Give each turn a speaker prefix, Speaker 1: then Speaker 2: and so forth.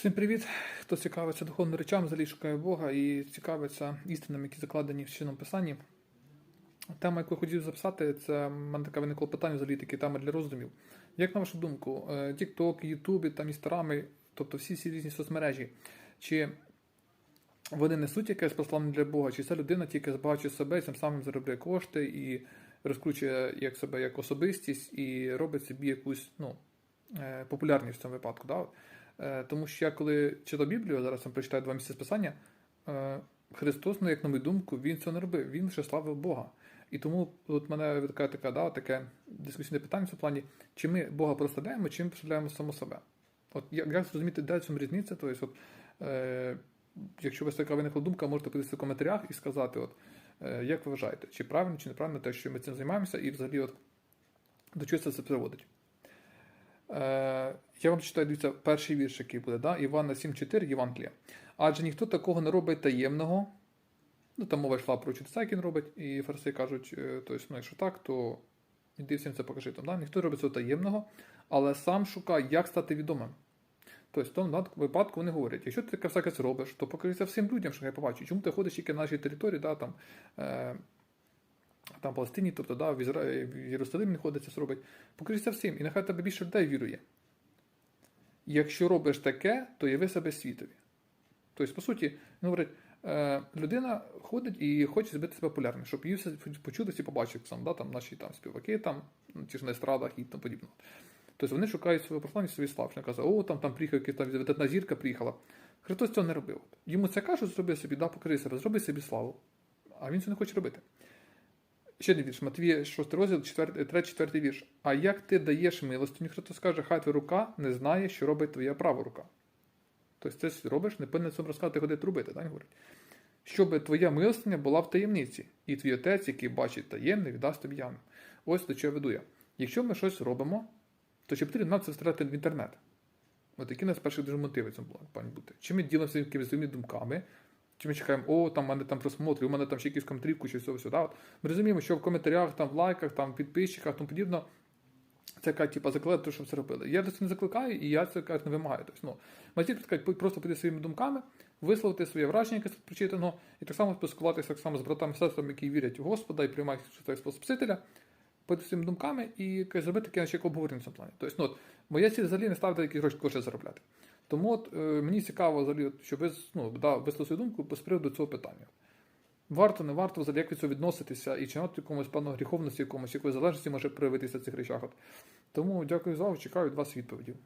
Speaker 1: Всім привіт! Хто цікавиться духовними речами, взагалі шукає Бога і цікавиться істинами, які закладені в чином писанні. Тема, яку я хотів записати, це в мене таке виникло питання взагалі такі теми для роздумів. Як на вашу думку, е, TikTok, YouTube, там Інстаграми, тобто всі ці різні соцмережі, чи вони несуть якесь послання для Бога, чи ця людина тільки збагачує себе і цим самим заробляє кошти і розкручує як себе як особистість і робить собі якусь ну, е, популярність в цьому випадку. Да? Е, Тому що я коли читав Біблію, зараз вам прочитаю два місяці писання, е, Христос, ну, як на мою думку, він це не робив, він ще славив Бога. І тому от мене виникає така, да, таке дискусійне питання в плані, чи ми Бога прославляємо, чи ми прославляємо само себе. От як, зрозуміти, де цьому різниця? Тобто, е, якщо у вас така виникла думка, можете подивитися в коментарях і сказати, от, е, як ви вважаєте, чи правильно, чи неправильно те, що ми цим займаємося, і взагалі от, до чого це все приводить. Е, я вам читаю, дивіться, перший вірш, який буде, да? Івана 7,4 Євангелія. Адже ніхто такого не робить таємного. Ну, там мова йшла про чудеса, які він робить, і фарси кажуть, е, тобто, ну, якщо так, то іди всім це покажи. Там, да? Ніхто робить цього таємного, але сам шукає, як стати відомим. Тобто, в тому випадку вони говорять, якщо ти таке всяке це робиш, то покажися всім людям, що я побачу. Чому ти ходиш тільки на нашій території, да, там, е, там Палестині, тобто да, в, Ізра... в Єрусалимі знаходиться, це робить. Покажися всім, і нехай тебе більше людей вірує. Якщо робиш таке, то яви себе світові. Тобто, по суті, ну, говорить, е, людина ходить і хоче зробити себе популярним, щоб її все почути і побачити сам, да, там, наші там, співаки, там, ну, ті ж на естрадах і тому подібне. Тобто вони шукають своє послання, свої слави. Вони кажуть, о, там, там приїхав там видатна зірка приїхала. Христос цього не робив. Йому це кажуть, зроби собі, да, покажи себе, зроби собі славу. А він цього не хоче робити. Ще один вірш, Матвія 6 розділ, 3-4 вірш. А як ти даєш милостиню, Христос каже, хай твоя рука не знає, що робить твоя права рука. Тобто ти робиш, не повинен цьому розказати, куди робити, так говорить. Щоб твоя милостиня була в таємниці, і твій отець, який бачить таємне, віддасть тобі явним. Ось до чого веду я. Якщо ми щось робимо, то чи потрібно нам це встратити в інтернет? От які нас перші дуже мотиви цьому плані бути? Чи ми ділимося якимись своїми думками, чи ми чекаємо, о, там в мене там просмотри, у мене там ще якісь коментарівку, чи все сюди. От. Ми розуміємо, що в коментарях, там, в лайках, там, підписчиках, тому подібно, це яка, типу, закликати, щоб це робили. Я до цього не закликаю, і я це кажуть, не вимагаю. Тобто, ну, тільки сказати, просто піти своїми думками, висловити своє враження, яке прочитано, і так само поспілкуватися так само з братами сестрами, які вірять в Господа і приймають цей спосіб Спасителя, пойти своїми думками і зробити таке як обговорення в цьому плані. Тобто, ну, от, моя ціль взагалі не ставити якісь гроші заробляти. Тому от, е, мені цікаво, взагалі, щоб ви ну, висловили свою думку з приводу цього питання. Варто, не варто взагалі як від цього відноситися і чи от якомусь певної гріховності, якомусь якоїсь залежності може проявитися в цих речах. Тому дякую за увагу, чекаю від вас відповідів.